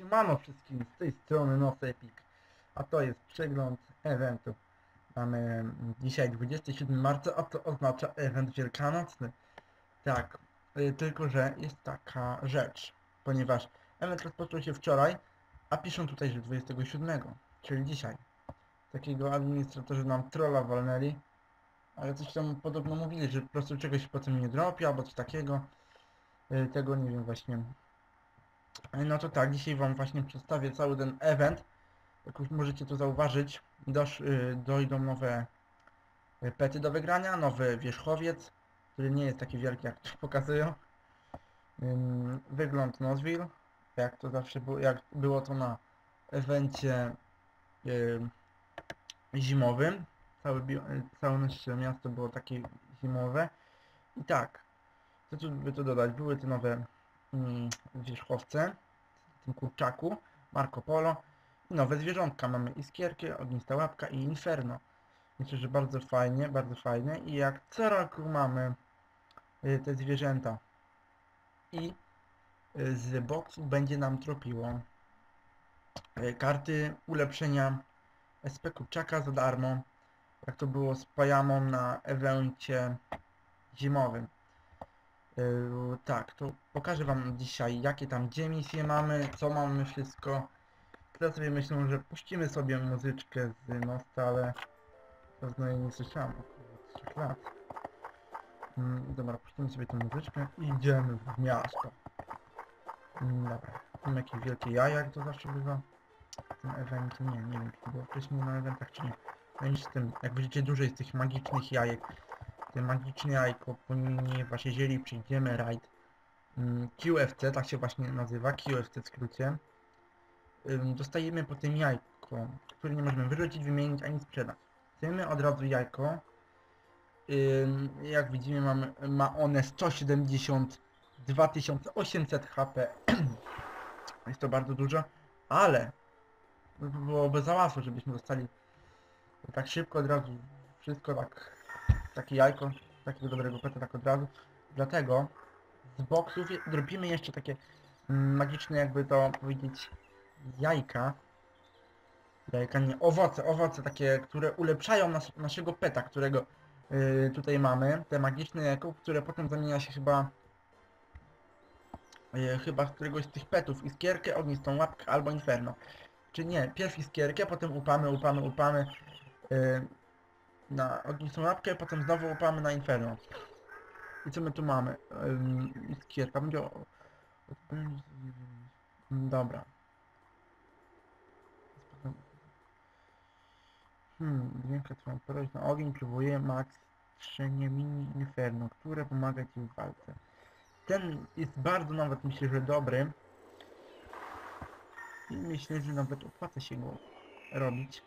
Siemano wszystkim z tej strony NosEpic, a to jest przegląd eventu. Mamy mm, dzisiaj 27 marca, a to oznacza event wielkanocny. Tak, y, tylko że jest taka rzecz, ponieważ event rozpoczął się wczoraj, a piszą tutaj, że 27, czyli dzisiaj. Takiego administratorzy nam trolla walnęli, ale coś tam podobno mówili, że po prostu czegoś potem nie dropi, albo coś takiego. Y, Tego nie wiem właśnie. No to tak, dzisiaj Wam właśnie przedstawię cały ten event. Jak już możecie to zauważyć, dosz, y, dojdą nowe y, pety do wygrania, nowy wierzchowiec, który nie jest taki wielki jak tu pokazują. Wygląd Nozville, jak to zawsze było, jak było to na evencie y, zimowym. Całe, całe nasze miasto było takie zimowe. I tak, co tu by tu dodać? Były te nowe wierzchowce, w tym kurczaku, Marco Polo i nowe zwierzątka. Mamy iskierkę, ognista łapka i inferno. Myślę, że bardzo fajnie, bardzo fajnie i jak co roku mamy y, te zwierzęta i y, z boksów będzie nam tropiło y, karty ulepszenia SP Kurczaka za darmo, jak to było z Pajamą na evencie zimowym. Yy, tak, to pokażę wam dzisiaj jakie tam gdzie misje mamy, co mamy wszystko. Teraz sobie myślę, że puścimy sobie muzyczkę z Nosta, ale pewno nie słyszałem od 3 lat. Mm, dobra, puścimy sobie tę muzyczkę i idziemy w miasto. Mm, dobra, mam jakieś wielkie jaja, jak to zawsze bywa. Tym evencie, nie, nie wiem czy to było wcześniej na eventach czy nie. No i z tym, jak będziecie dłużej z tych magicznych jajek, te magiczne jajko, ponieważ jeżeli przyjdziemy raid mm, QFC, tak się właśnie nazywa, QFC w skrócie, dostajemy po tym jajko, które nie możemy wyrzucić, wymienić ani sprzedać. Chcemy od razu jajko, jak widzimy mamy, ma one 172 800 HP, jest to bardzo dużo, ale byłoby za łatwo, żebyśmy dostali tak szybko od razu wszystko tak takie jajko, takiego dobrego peta tak od razu. Dlatego z boksów robimy jeszcze takie mm, magiczne jakby to powiedzieć jajka. Jajka nie, owoce, owoce takie, które ulepszają nas, naszego peta, którego yy, tutaj mamy. Te magiczne jajko, które potem zamienia się chyba yy, chyba z któregoś z tych petów. Iskierkę, ognistą łapkę albo inferno. Czy nie, pierw iskierkę, potem upamy, upamy, upamy. Yy, na ognistą łapkę, potem znowu upamy na inferno. I co my tu mamy? Iskierka, będzie o... Dobra. Hmm, dźwięka trwam na ogień, próbuje max mini inferno, które pomaga ci w walce. Ten jest bardzo nawet myślę, że dobry. I myślę, że nawet opłaca się go robić.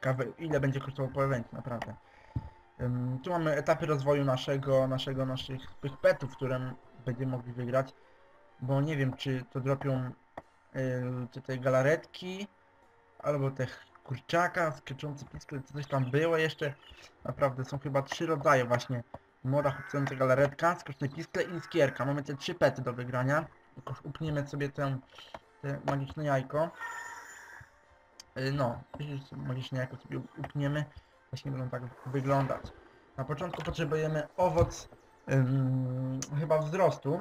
Ciekawe ile będzie kosztował evencie, naprawdę. Ym, tu mamy etapy rozwoju naszego, naszego, naszych tych petów, które będziemy mogli wygrać. Bo nie wiem czy to dropią yy, te galaretki, albo te kurczaka, skaczący piskle, czy coś tam było jeszcze. Naprawdę są chyba trzy rodzaje właśnie. Mora chłopcąca galaretka, skoczny piskle i iskierka. Mamy te trzy pety do wygrania. Tylko upniemy sobie tę, te magiczne jajko. Y, No, jeśli magiczne jajko sobie upniemy, właśnie będą tak wyglądać. Na początku potrzebujemy owoc ym, chyba wzrostu.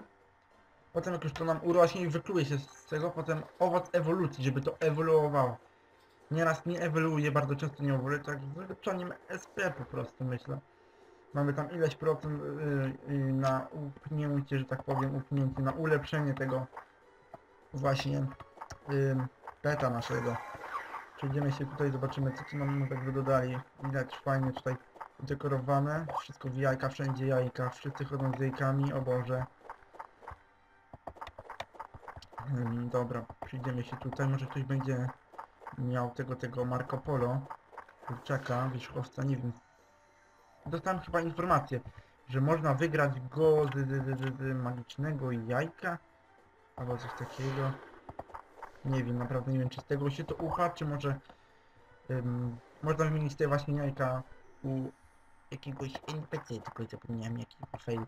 Potem jak już to nam urośnie i wykluje się z tego, potem owoc ewolucji, żeby to ewoluowało. Nieraz nie ewoluuje, bardzo często nie ewoluuje, tak z wylepszaniem SP po prostu myślę. Mamy tam ileś procent y, y, na upnięcie, że tak powiem, upnięcie, na ulepszenie tego właśnie y, peta naszego. Przejdziemy się tutaj, zobaczymy co tu nam nowego dodali. Widać fajnie tutaj dekorowane. Wszystko w jajka, wszędzie jajka. Wszyscy chodzą z jajkami, o Boże. Hmm, dobra, przyjdziemy się tutaj. Może ktoś będzie miał tego, tego Marco Polo. Kurczaka, wierzchowca, nie wiem. Dostałem chyba informację, że można wygrać go z, z, z, z magicznego jajka. Albo coś takiego. Nie wiem, naprawdę nie wiem czy z tego się to upa, czy może ym, można wymienić te właśnie jajka u jakiegoś NPC, tylko zapomniałem jaki fail.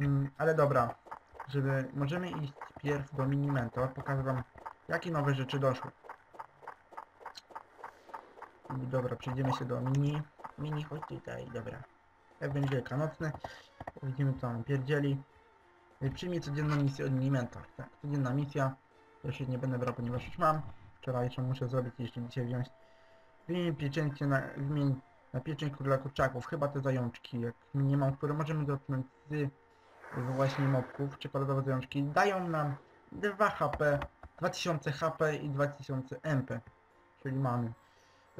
Ym, ale dobra, żeby możemy iść pierw do mini mentor, pokażę wam jakie nowe rzeczy doszły. Dobra, przejdziemy się do mini. Mini, chodź tutaj, dobra. Event wielkanocny. Widzimy co on pierdzieli. Przyjmij codzienną misję od mini mentor. Tak, codzienna misja. Ja się nie będę brał, ponieważ już mam. Wczorajszą muszę zrobić i jeszcze dzisiaj wziąć. Wymień pieczęcie na, wymień na króla kurczaków. Chyba te zajączki, jak nie mam, które możemy dotknąć z właśnie mobków, czekoladowe zajączki. Dają nam 2 HP, 2000 HP i 2000 MP. Czyli mamy.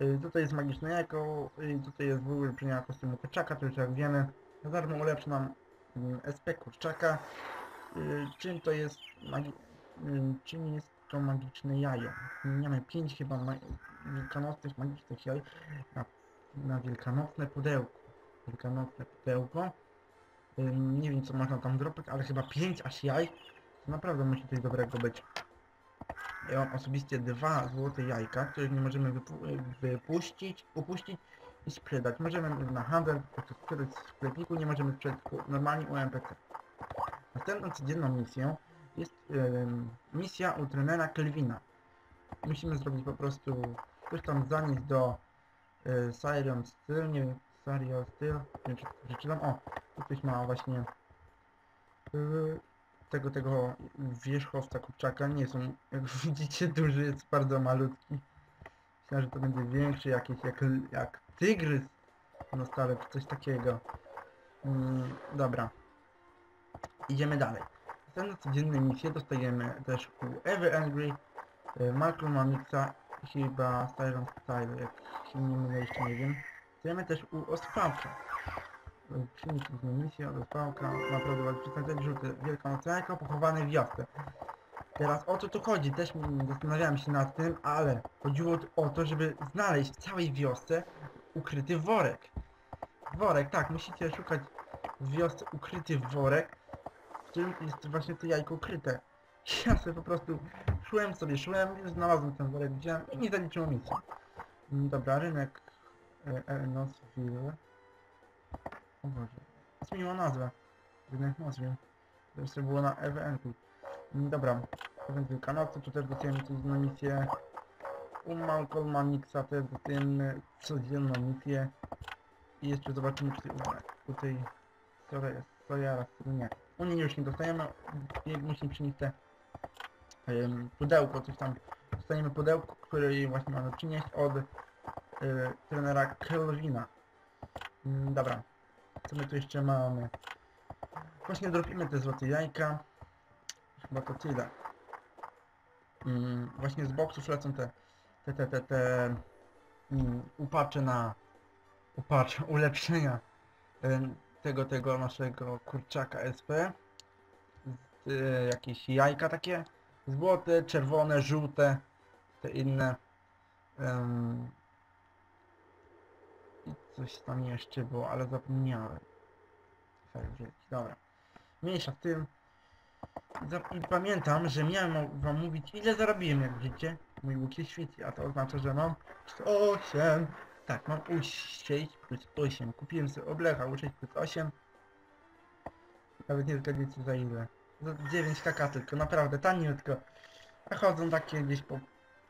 Y, Tutaj jest magiczne jajko, y, tutaj jest w ogóle ulepszenia kostiumu kurczaka, to już jak wiemy. Za darmo ulepszy nam mm, SP kurczaka. Y, Czym to jest magi... czym jest to magiczne jajo? Mamy 5 chyba ma... wielkanocnych magicznych jaj na, na wielkanocne pudełko. Wielkanocne pudełko. Nie wiem co można tam dropać, ale chyba 5 aż jaj. To naprawdę musi coś dobrego być. Ja mam osobiście dwa złote jajka, których nie możemy wypu wypuścić, upuścić i sprzedać. Możemy na handel, podczas których w sklepiku nie możemy sprzedać normalnie u NPC. Następną codzienną em, misja u trenera Kelvina. Musimy zrobić po prostu coś tam zanieść do y, Sirion Steel, nie wiem, Sirion Steel, nie wiem czy przeczytam, o, tu ktoś ma właśnie y, tego, tego wierzchowca kurczaka, nie są, jak widzicie, duży, jest bardzo malutki. Myślałem, że to będzie większy, jakiś, jak, jak tygrys na stale, coś takiego. Mm, dobra. Idziemy dalej. Następne codzienne misje dostajemy też u Ever Angry, y, Malcolm Mamixa, chyba Styron Style, jak się nie mylę, jeszcze nie wiem. Dostajemy też u Ospałka. Przyjmij się misję od Ospałka, naprawdę przedstawiać żółte wielkanocne jajko pochowane w wiosce. Teraz o co tu chodzi? Też zastanawiałem się nad tym, ale chodziło o to, żeby znaleźć w całej wiosce ukryty worek. Worek, tak, musicie szukać w wiosce ukryty worek, którym jest właśnie to jajko ukryte. Ja sobie po prostu szłem sobie, szłem, znalazłem ten worek, wziąłem i nie zaliczyło misji. Mm, Dobra, rynek e, Enosville. O Boże, zmieniła nazwę. Rynek Nosville. To jeszcze było na eventu. Mm, Dobra, event Wielkanocy, tu też dostajemy na misję. U Malcolm Manixa też dostajemy codzienną misję. I jeszcze zobaczymy, czy u, u tej Sora- Sojara, nie. U niej już nie dostajemy, musimy przynieść te em, pudełko, coś tam. Dostaniemy pudełko, które właśnie mamy przynieść od y, trenera Kelvina. Mm, dobra, co my tu jeszcze mamy? Właśnie dropimy te złote jajka. Chyba to tyle. Mm, właśnie z boksów lecą te te te te, te mm, upacze na upacze, ulepszenia em, tego tego naszego kurczaka SP. Y, jakieś jajka takie złote, czerwone, żółte, te inne. I coś tam jeszcze było, ale zapomniałem. Dobra. Mniejsza w tym. I pamiętam, że miałem wam mówić ile zarobiłem, jak widzicie. Mój łuk się świeci, a to oznacza, że mam 8. Tak, mam U6 plus 8. Kupiłem sobie oblecha U6 plus 8. Nawet nie zgadniecie za ile. Za 9 kk tylko, naprawdę taniutko. A chodzą takie gdzieś po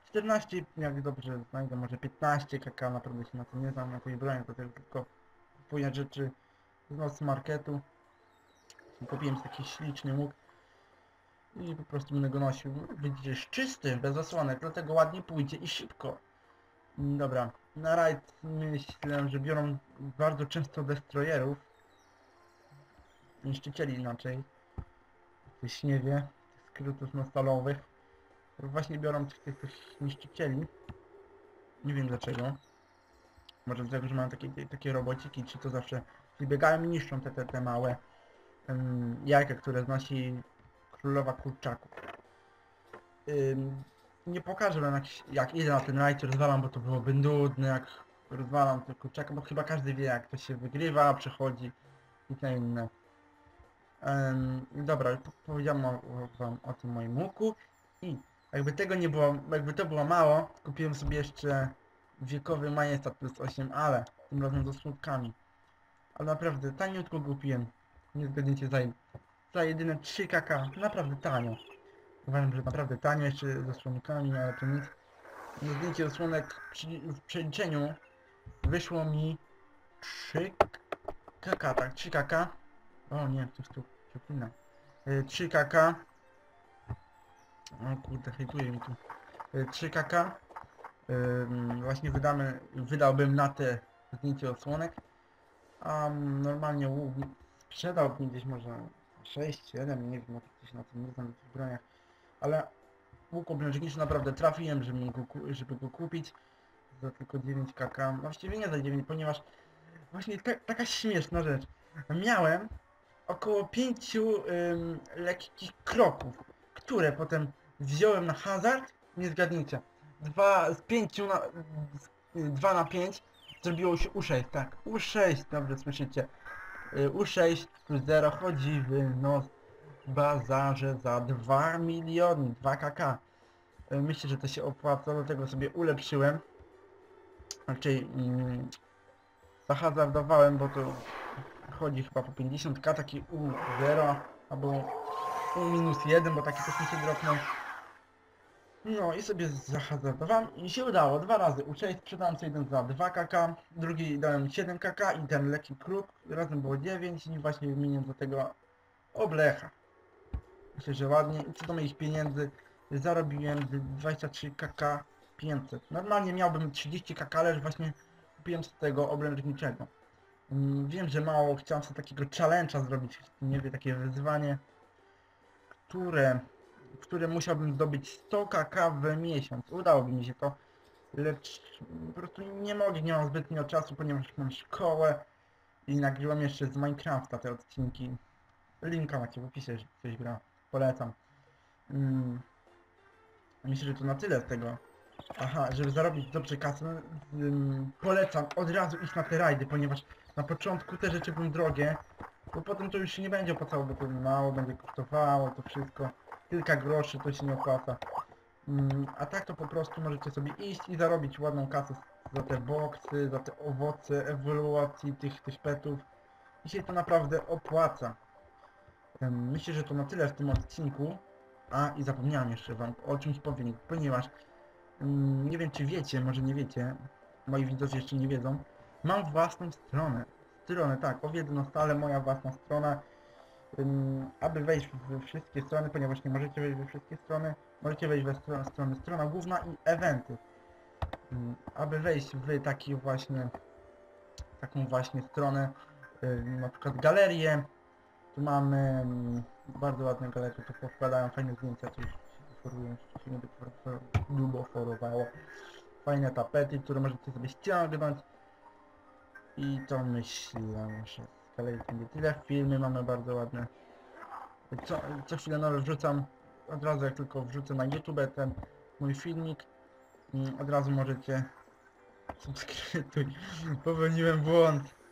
14, jak dobrze znajdę, może 15 kk, naprawdę się na to nie znam, na tej broni, to tylko kupuję rzeczy z noc marketu. Kupiłem taki śliczny łuk i po prostu będę go nosił. Widzicie, jest czysty, bez zasłonek, dlatego ładnie pójdzie i szybko. Dobra, na rajd myślę, że biorą bardzo często destroyerów. Niszczycieli inaczej. Ktoś nie wie, tych skrótów nostalowych. Właśnie biorą tych, tych, tych niszczycieli. Nie wiem dlaczego. Może dlatego, że mają takie, takie robociki, czy to zawsze biegają i niszczą te, te, te małe jajka, które znosi królowa kurczaków. Ym, nie pokażę wam jak, jak idę na ten rajd i rozwalam, bo to byłoby nudne, jak rozwalam te kurczaka, bo chyba każdy wie jak to się wygrywa, przechodzi i te inne. Ym, dobra, po- powiedziałem o, o, wam o tym moim łuku i jakby tego nie było, jakby to było mało, kupiłem sobie jeszcze wiekowy majestat plus 8, ale tym razem ze słupkami. Ale naprawdę, taniutko kupiłem. Nie zgadniecie za za jedyne 3 kk. Naprawdę tanio. Uważam, że naprawdę tanio, jeszcze ze słonikami, ale to nic. Na zdjęcie osłonek przy, w przeliczeniu wyszło mi 3 kk, tak, 3 kk. O nie, coś tu. Y, 3 kk. O kurde, hejtuje mi tu. Y, 3 kk. Ym, właśnie wydamy, wydałbym na te zdjęcie osłonek. A normalnie sprzedałbym gdzieś może 6, 7, nie wiem, jak się na tym nie znam w broniach. Ale łuk obręczniczy naprawdę trafiłem, żeby go, żeby go kupić za tylko 9 kk. Właściwie nie za 9, ponieważ właśnie ta, taka śmieszna rzecz. Miałem około 5 ym, lekkich kroków, które potem wziąłem na hazard, nie zgadnijcie, dwa z 5 na, z, 2 na 5 zrobiło się U6, tak, U6, dobrze słyszycie. Y, U6 plus 0 chodzi w nos bazarze za 2 miliony, 2 kk. Y, Myślę, że to się opłaca, dlatego sobie ulepszyłem. Raczej mm, zahazardowałem, bo to chodzi chyba po 50k, taki U0 albo U minus 1, bo taki też mi się dropnął. No i sobie zahazardowałem i się udało. Dwa razy U6 sprzedałem sobie jeden za 2 kk, drugi dałem 7 kk i ten lekki kruk. Razem było 9 i właśnie wymieniłem do tego oblecha. Myślę, że ładnie. I co do moich pieniędzy zarobiłem 23 kk 500. Normalnie miałbym 30 kk, ale właśnie kupiłem z tego obręczniczego. Mm, Wiem, że mało chciałem sobie takiego challenge'a zrobić, nie wiem, takie wyzwanie, które, które musiałbym zdobyć 100 kk w miesiąc. Udałoby mi się to, lecz po prostu nie mogę, nie mam zbytnio czasu, ponieważ mam szkołę i nagrywam jeszcze z Minecrafta te odcinki. Linka macie w opisie, że coś gra. Polecam. Mm. Myślę, że to na tyle z tego. Aha, żeby zarobić dobrze kasę, ym, polecam od razu iść na te rajdy, ponieważ na początku te rzeczy będą drogie, bo potem to już się nie będzie opłacało, bo to mało będzie kosztowało, to wszystko. Kilka groszy to się nie opłaca. Mm, a tak to po prostu możecie sobie iść i zarobić ładną kasę za te boksy, za te owoce ewoluacji tych, tych petów. I się to naprawdę opłaca. Myślę, że to na tyle w tym odcinku. A i zapomniałem jeszcze wam o czymś powiedzieć, ponieważ mm, nie wiem czy wiecie, może nie wiecie, moi widzowie jeszcze nie wiedzą, mam własną stronę. Stronę, tak, o stale moja własna strona. Ym, aby wejść we wszystkie strony, ponieważ nie możecie wejść we wszystkie strony, możecie wejść we stronę, strony strona główna i eventy. Ym, aby wejść w taki właśnie taką właśnie stronę, na przykład galerię, tu mamy mm, bardzo ładne galerie, tu powkładają fajne zdjęcia, tu już się nie długo forowało. Fajne tapety, które możecie sobie ściągnąć. I to myślę, że z galerii będzie tyle. Filmy mamy bardzo ładne. Co, co chwilę nowe wrzucam, od razu jak tylko wrzucę na YouTube ten mój filmik, mm, od razu możecie subskrybuj, popełniłem błąd.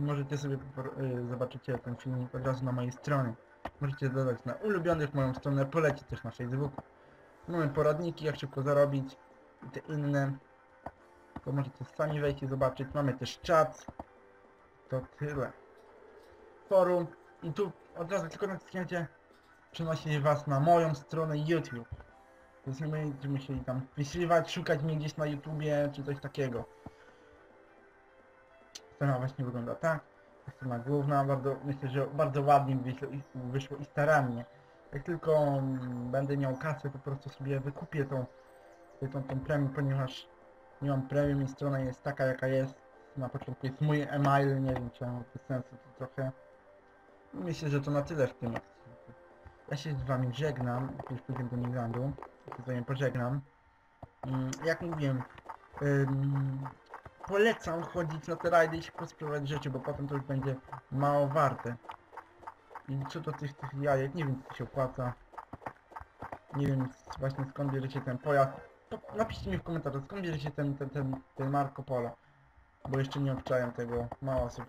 Możecie sobie y, zobaczycie ten filmik od razu na mojej stronie. Możecie dodać na ulubionych moją stronę, polecić też na Facebooku. Mamy poradniki, jak szybko zarobić i te inne. To możecie sami wejść i zobaczyć. Mamy też czat. To tyle. Forum. I tu od razu tylko naciśnięcie przenosi was na moją stronę YouTube. Więc nie będziecie musieli tam wpisywać, szukać mnie gdzieś na YouTubie czy coś takiego. Strona właśnie wygląda tak. Strona główna, bardzo, myślę, że bardzo ładnie wyszło i, wyszło i starannie. Jak tylko mm, będę miał kasę, po prostu sobie wykupię tą, tą, tą premium, ponieważ nie mam premium i strona jest taka jaka jest. Na początku jest mój e-mail, nie wiem czy mam bez sensu to trochę. Myślę, że to na tyle w tym odcinku. Ja się z wami żegnam, już pójdę do Milandu, się pożegnam. Mm, Jak mówiłem, polecam chodzić na te rajdy i się pospróbować rzeczy, bo potem to już będzie mało warte. I co do tych, tych jajek, nie wiem to się opłaca. Nie wiem właśnie skąd bierzecie ten pojazd. To napiszcie mi w komentarzu skąd bierzecie ten, ten, ten, ten Marco Polo. Bo jeszcze nie obczają tego, mało osób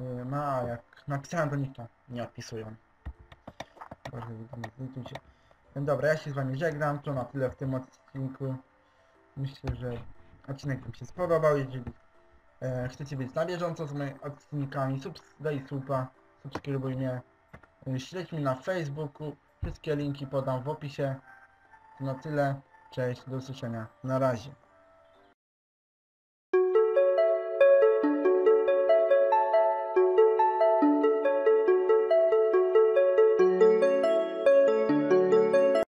yy, ma, jak napisałem do nich to nie odpisują. Boże, zliczył się. Dobra, ja się z wami żegnam, to na tyle w tym odcinku. Myślę, że odcinek wam się spodobał, jeżeli e, chcecie być na bieżąco z moimi odcinkami, daj subskrybuj mnie, Y, Śledź mnie na Facebooku. Wszystkie linki podam w opisie. To na tyle. Cześć, do usłyszenia. Na razie.